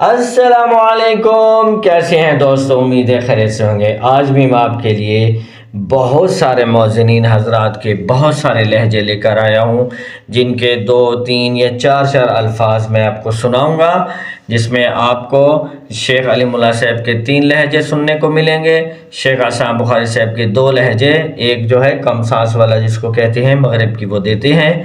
السلام علیکم، کیسے ہیں دوستو؟ امید ہے خیریت سے ہوں گے۔ آج بھی میں آپ کے لیے بہت سارے موزنین حضرات کے بہت سارے لہجے لے کر آیا ہوں، جن کے دو، تین یا چار چار الفاظ میں آپ کو سناؤں گا، جس میں آپ کو شیخ علی ملا صاحب کے تین لہجے سننے کو ملیں گے۔ شیخ آسام بخاری صاحب کے دو لہجے، ایک جو ہے کم سانس والا جس کو کہتے ہیں، مغرب کی وہ دیتے ہیں۔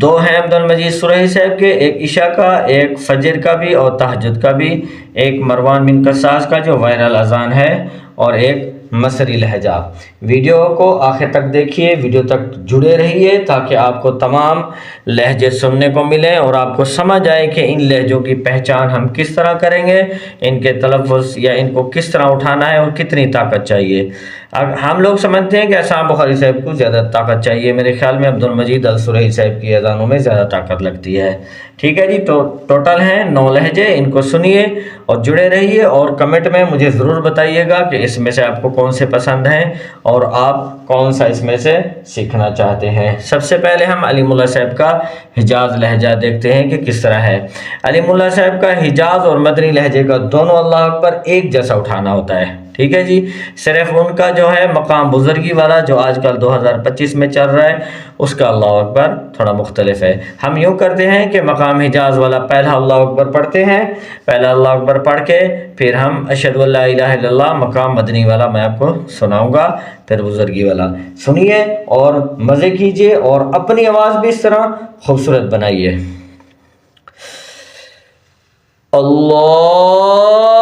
دو ہیں عبد المجید سرحی صاحب کے، ایک عشاء کا، ایک فجر کا بھی اور تہجد کا بھی۔ ایک مروان بن قصاص کا جو وائرل اذان ہے اور ایک مصری لہجہ۔ ویڈیو کو آخر تک دیکھیے، ویڈیو تک جڑے رہیے تاکہ آپ کو تمام لہجے سننے کو ملیں اور آپ کو سمجھ آئے کہ ان لہجوں کی پہچان ہم کس طرح کریں گے، ان کے تلفظ یا ان کو کس طرح اٹھانا ہے اور کتنی طاقت چاہیے۔ اب ہم لوگ سمجھتے ہیں کہ اسام بخاری صاحب کو زیادہ طاقت چاہیے۔ میرے خیال میں عبد المجید السرحی صاحب کی اذانوں میں زیادہ طاقت لگتی ہے۔ ٹھیک ہے جی تو ٹوٹل ہیں نو لہجے، ان کو سنیے اور جڑے رہیے اور کمنٹ میں مجھے ضرور بتائیے گا کہ اس میں سے آپ کو کون سے پسند ہیں اور آپ کون سا اس میں سے سیکھنا چاہتے ہیں۔ سب سے پہلے ہم علی ملا صاحب کا حجاز لہجہ دیکھتے ہیں کہ کس طرح ہے۔ علی ملا صاحب کا حجاز اور مدنی لہجے کا دونوں اللہ اکبر ایک جیسا اٹھانا ہوتا ہے۔ ٹھیک ہے جی صرف ان کا جو جو ہے مقام بزرگی والا جو آج کل دو ہزار پچیس میں چل رہا ہے، اس کا اللہ اکبر تھوڑا مختلف ہے۔ ہم یوں کرتے ہیں کہ مقام حجاز والا پہلا اللہ اکبر پڑھتے ہیں، پہلا اللہ اکبر پڑھ کے پھر ہم اشد اللہ الہ الا اللہ مقام مدنی والا میں آپ کو سناؤں گا، پھر بزرگی والا۔ سنیے اور مزے کیجیے اور اپنی آواز بھی اس طرح خوبصورت بنائیے۔ اللہ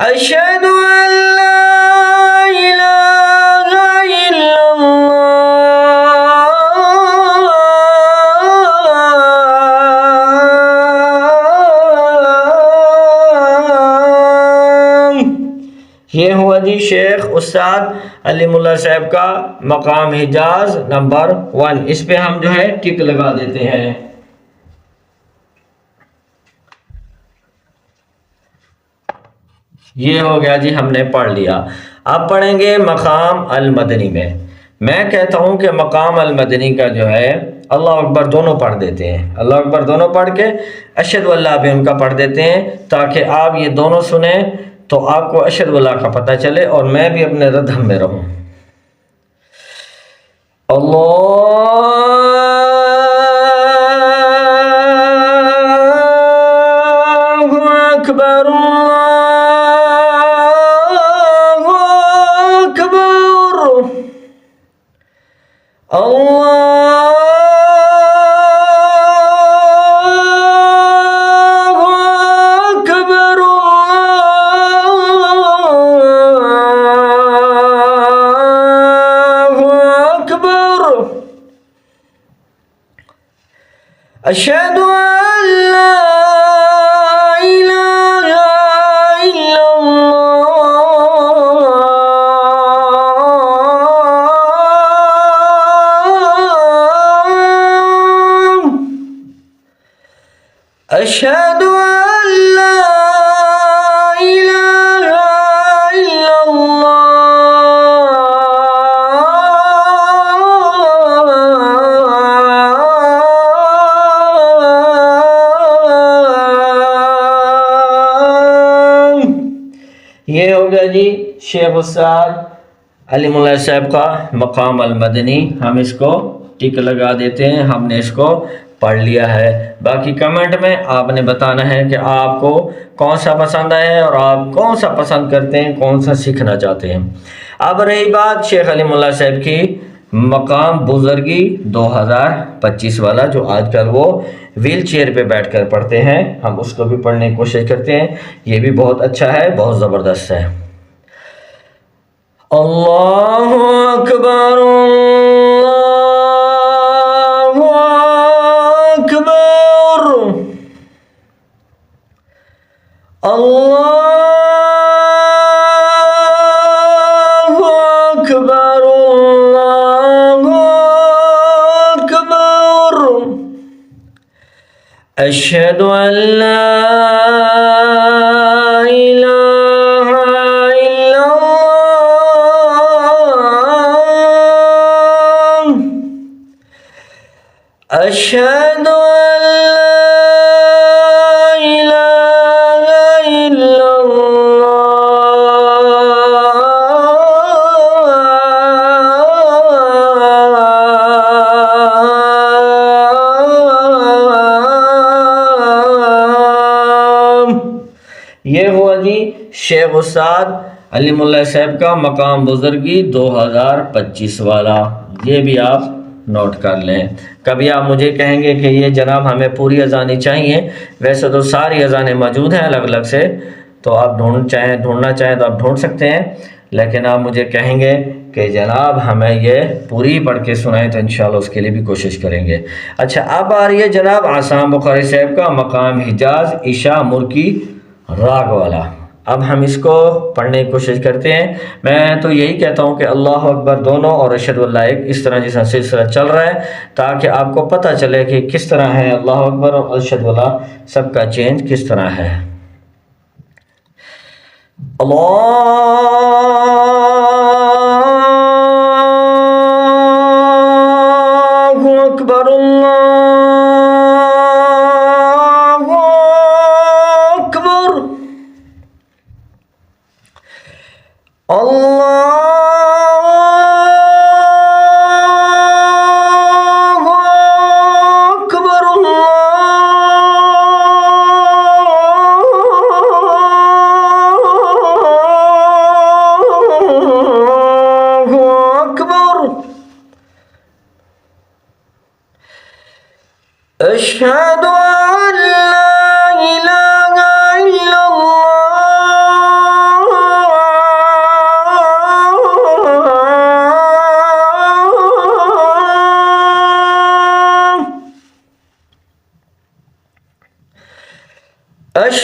أشهد أن لا إله إلا الله. یہ ہوا جی شیخ استاد علی ملا صاحب کا مقام حجاز نمبر ون۔ اس پہ ہم جو ہے ٹک لگا دیتے ہیں۔ یہ ہو گیا جی ہم نے پڑھ لیا۔ اب پڑھیں گے مقام المدنی میں۔ میں کہتا ہوں کہ مقام المدنی کا جو ہے، اللہ اکبر دونوں پڑھ دیتے ہیں۔ اللہ اکبر دونوں پڑھ کے اشد اللہ بھی ان کا پڑھ دیتے ہیں تاکہ آپ یہ دونوں سنیں تو آپ کو اشد اللہ کا پتہ چلے اور میں بھی اپنے ردھم میں رہوں۔ اللہ اشهد یہ شیخ استاد علی ملا صاحب کا مقام المدنی، ہم اس کو ٹک لگا دیتے ہیں، ہم نے اس کو پڑھ لیا ہے۔ باقی کمنٹ میں آپ نے بتانا ہے کہ آپ کو کون سا پسند ہے اور آپ کون سا پسند کرتے ہیں، کون سا سیکھنا چاہتے ہیں۔ اب رہی بات شیخ علی ملا صاحب کی مقام بزرگی دو ہزار پچیس والا، جو آج کل وہ ویل چیئر پہ بیٹھ کر پڑھتے ہیں۔ ہم اس کو بھی پڑھنے کی کوشش کرتے ہیں۔ یہ بھی بہت اچھا ہے، بہت زبردست ہے۔ اللہ اکبر اللہ اکبر اللہ اکبر اللہ اکبر اشہد ان لا اشہد ان لا الہ الا اللہ یہ ہوا جی شیخ استاد علیم اللہ صاحب کا مقام بزرگی دو ہزار پچیس والا، یہ بھی آپ نوٹ کر لیں۔ کبھی آپ مجھے کہیں گے کہ یہ جناب ہمیں پوری اذانیں چاہیے، ویسے تو ساری اذانیں موجود ہیں الگ الگ سے، تو آپ ڈھونڈ چاہیں، ڈھونڈنا چاہیں تو آپ ڈھونڈ سکتے ہیں، لیکن آپ مجھے کہیں گے کہ جناب ہمیں یہ پوری پڑھ کے سنائیں تو انشاءاللہ اس کے لیے بھی کوشش کریں گے۔ اچھا اب آ رہی ہے جناب آسام بخاری صاحب کا مقام حجاز عشاء مرکی راگ والا۔ اب ہم اس کو پڑھنے کی کوشش کرتے ہیں۔ میں تو یہی کہتا ہوں کہ اللہ اکبر دونوں اور ارشد اللہ ایک اس طرح جیسا سلسلہ چل رہا ہے تاکہ آپ کو پتہ چلے کہ کس طرح ہے اللہ اکبر اور ارشد اللہ سب کا چینج کس طرح ہے۔ اللہ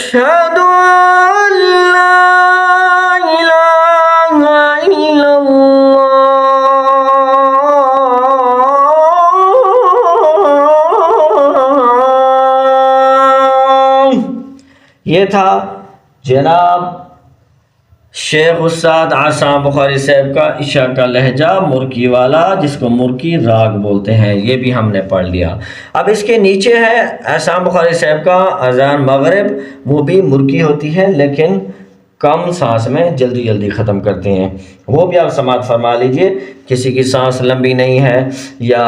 أشهد أن لا إله إلا الله. یہ تھا جناب شیخ استاد آسام بخاری صاحب کا عشاء کا لہجہ مرکی والا جس کو مرکی راگ بولتے ہیں، یہ بھی ہم نے پڑھ لیا۔ اب اس کے نیچے ہے آسام بخاری صاحب کا اذان مغرب، وہ بھی مرکی ہوتی ہے، لیکن کم سانس میں جلدی جلدی ختم کرتے ہیں۔ وہ بھی آپ سماعت فرما لیجیے، کسی کی سانس لمبی نہیں ہے، یا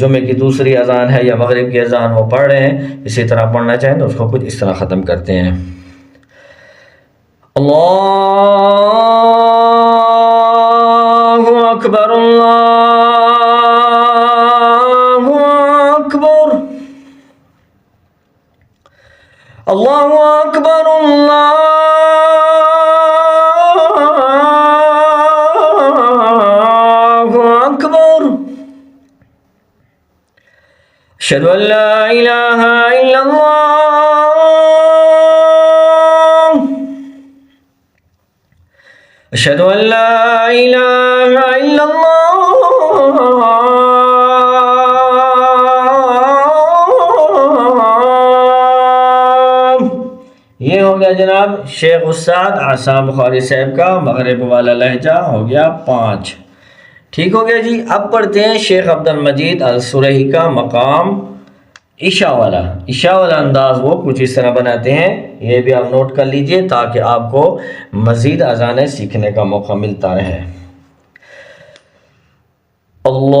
جمعے کی دوسری اذان ہے یا مغرب کی اذان وہ پڑھ رہے ہیں، اسی طرح پڑھنا چاہیں تو اس کو کچھ اس طرح ختم کرتے ہیں۔ اللہ اکبر اللہ اکبر اللہ اکبر اللہ اکبر اشهد ان لا اله الا اشهد ان لا اله الا الله. یہ ہو گیا جناب شیخ استاد آسام بخاری صاحب کا مغرب والا لہجہ ہو گیا پانچ. ٹھیک ہو گیا جی اب پڑھتے ہیں شیخ عبد المجید السرحی کا مقام. عشاء والا عشاء والا انداز وہ کچھ اس طرح بناتے ہیں، یہ بھی آپ نوٹ کر لیجیے تاکہ آپ کو مزید اذانیں سیکھنے کا موقع ملتا رہے۔ اللہ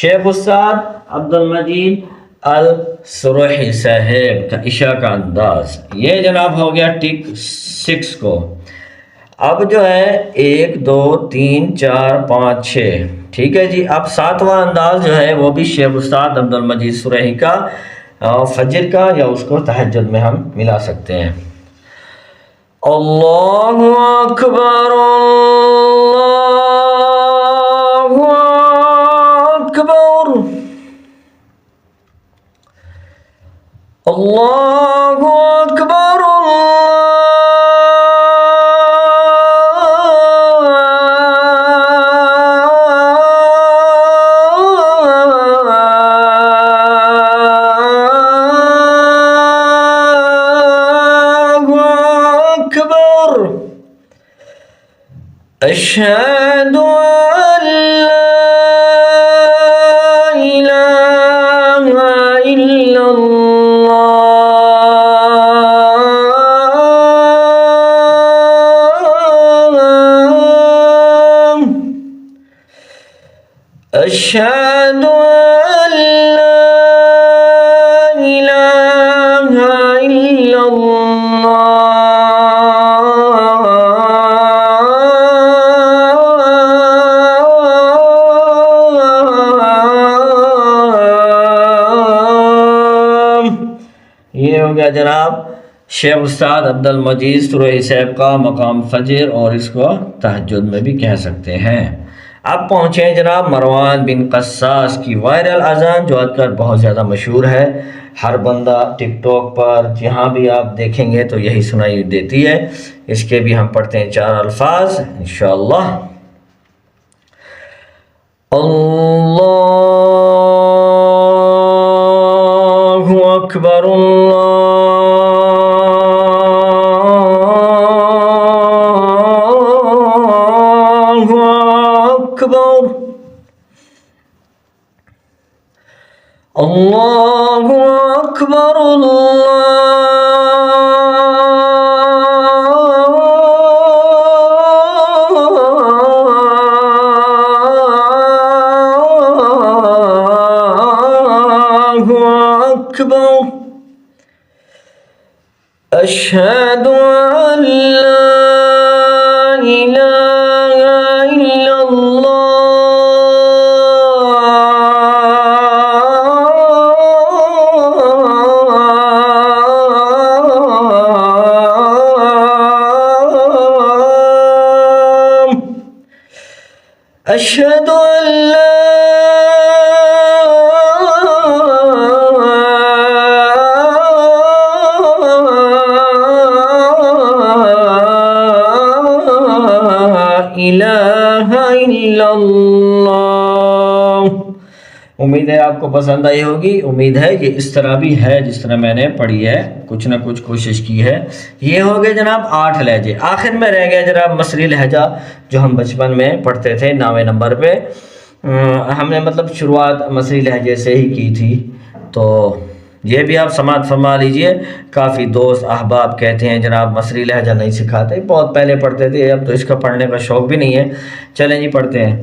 شیخ استاد عبد المجید السروحی صاحب کا عشاء کا انداز۔ یہ جناب ہو گیا ٹک سکس کو۔ اب جو ہے ایک، دو، تین، چار، پانچ، چھ۔ ٹھیک ہے جی اب ساتواں انداز جو ہے وہ بھی شیخ استاد عبد المجید سرحی کا فجر کا یا اس کو تہجد میں ہم ملا سکتے ہیں۔ اللہ اکبر، اللہ أكبر. الله أكبر. أشهد أن گیا جناب، شیخ استاد عبد المجید سروحی صاحب کا مقام فجر اور اس کو تہجد میں بھی کہہ سکتے ہیں۔ اب پہنچے ہیں جناب مروان بن قصاص کی وائرل اذان جو آج کل بہت زیادہ مشہور ہے۔ ہر بندہ ٹک ٹاک پر جہاں بھی آپ دیکھیں گے تو یہی سنائی دیتی ہے۔ اس کے بھی ہم پڑھتے ہیں چار الفاظ، انشاءاللہ۔ اللہ اکبر، اللہ اکبر اللہ اکبر أشهد أشهد أن لا کو پسند آئی ہوگی، امید ہے کہ اس طرح بھی ہے جس طرح میں نے پڑھی ہے، کچھ نہ کچھ کوشش کی ہے۔ یہ ہو گئے جناب آٹھ لہجے۔ آخر میں رہ گیا جناب مصری لہجہ، جو ہم بچپن میں پڑھتے تھے نویں نمبر پہ۔ ہم نے مطلب شروعات مصری لہجے سے ہی کی تھی۔ تو یہ بھی آپ سماعت فرما لیجیے۔ کافی دوست، احباب کہتے ہیں جناب مصری لہجہ نہیں سکھاتے۔ بہت پہلے پڑھتے تھے، اب تو اس کا پڑھنے کا شوق بھی نہیں ہے۔ چلیں جی پڑھتے ہیں۔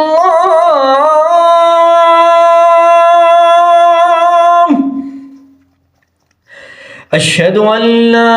أشهد أن لا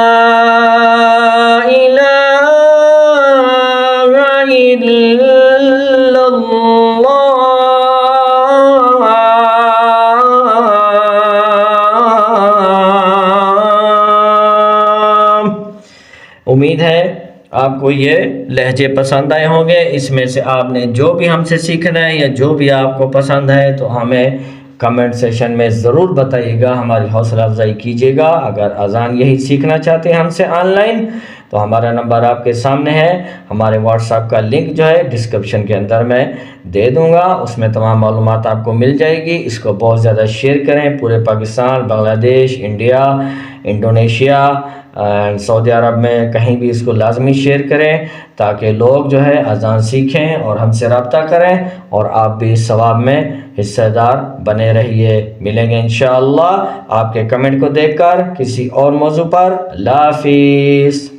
امید ہے آپ کو یہ لہجے پسند آئے ہوں گے۔ اس میں سے آپ نے جو بھی ہم سے سیکھنا ہے یا جو بھی آپ کو پسند ہے تو ہمیں کمنٹ سیشن میں ضرور بتائیے گا، ہماری حوصلہ افزائی کیجیے گا۔ اگر اذان یہی سیکھنا چاہتے ہیں ہم سے آن لائن، تو ہمارا نمبر آپ کے سامنے ہے۔ ہمارے واٹس ایپ کا لنک جو ہے ڈسکرپشن کے اندر میں دے دوں گا۔ اس میں تمام معلومات آپ کو مل جائے گی۔ اس کو بہت زیادہ شیئر کریں۔ پورے Pakistan Bangladesh India, Indonesia and سعودی عرب میں کہیں بھی اس کو لازمی شیئر کریں تاکہ لوگ جو ہے اذان سیکھیں اور ہم سے رابطہ کریں اور آپ بھی اس ثواب میں حصہ دار بنے رہیے۔ ملیں گے انشاءاللہ۔ آپ کے کمنٹ کو دیکھ کر کسی اور موضوع پر۔ اللہ حافظ۔